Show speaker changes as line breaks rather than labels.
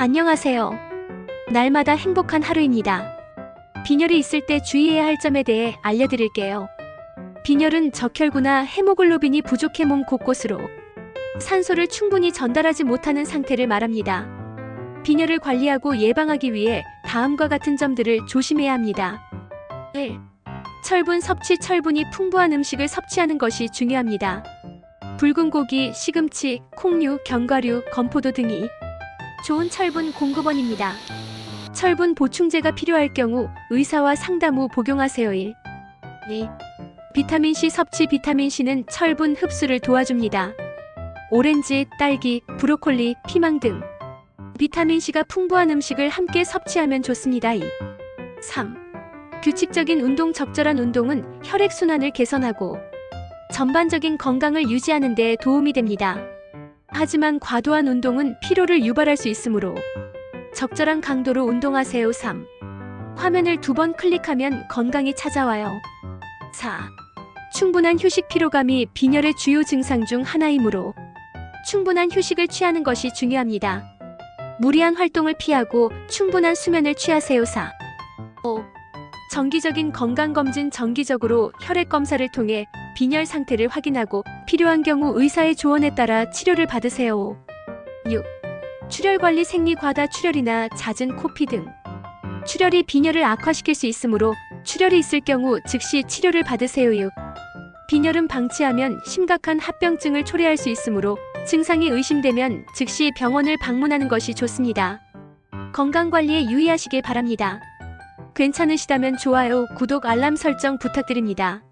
안녕하세요. 날마다 행복한 하루입니다. 빈혈이 있을 때 주의해야 할 점에 대해 알려드릴게요. 빈혈은 적혈구나 헤모글로빈이 부족해 몸 곳곳으로 산소를 충분히 전달하지 못하는 상태를 말합니다. 빈혈을 관리하고 예방하기 위해 다음과 같은 점들을 조심해야 합니다. 1. 철분 섭취 철분이 풍부한 음식을 섭취하는 것이 중요합니다. 붉은 고기, 시금치, 콩류, 견과류, 건포도 등이 좋은 철분 공급원입니다. 철분 보충제가 필요할 경우 의사와 상담 후 복용하세요. 1. 2. 비타민C 섭취 비타민C는 철분 흡수를 도와줍니다. 오렌지, 딸기, 브로콜리, 피망 등 비타민C가 풍부한 음식을 함께 섭취하면 좋습니다. 2. 3. 규칙적인 운동 적절한 운동은 혈액순환을 개선하고 전반적인 건강을 유지하는 데 도움이 됩니다. 하지만 과도한 운동은 피로를 유발할 수 있으므로 적절한 강도로 운동하세요. 3. 화면을 두 번 클릭하면 건강이 찾아와요. 4. 충분한 휴식 피로감이 빈혈의 주요 증상 중 하나이므로 충분한 휴식을 취하는 것이 중요합니다. 무리한 활동을 피하고 충분한 수면을 취하세요. 4. 5. 정기적인 건강검진 정기적으로 혈액 검사를 통해 빈혈 상태를 확인하고 필요한 경우 의사의 조언에 따라 치료를 받으세요. 5. 6. 출혈 관리 생리 과다 출혈이나 잦은 코피 등 출혈이 빈혈을 악화시킬 수 있으므로 출혈이 있을 경우 즉시 치료를 받으세요. 6. 빈혈은 방치하면 심각한 합병증을 초래할 수 있으므로 증상이 의심되면 즉시 병원을 방문하는 것이 좋습니다. 건강 관리에 유의하시길 바랍니다. 괜찮으시다면 좋아요, 구독, 알람 설정 부탁드립니다.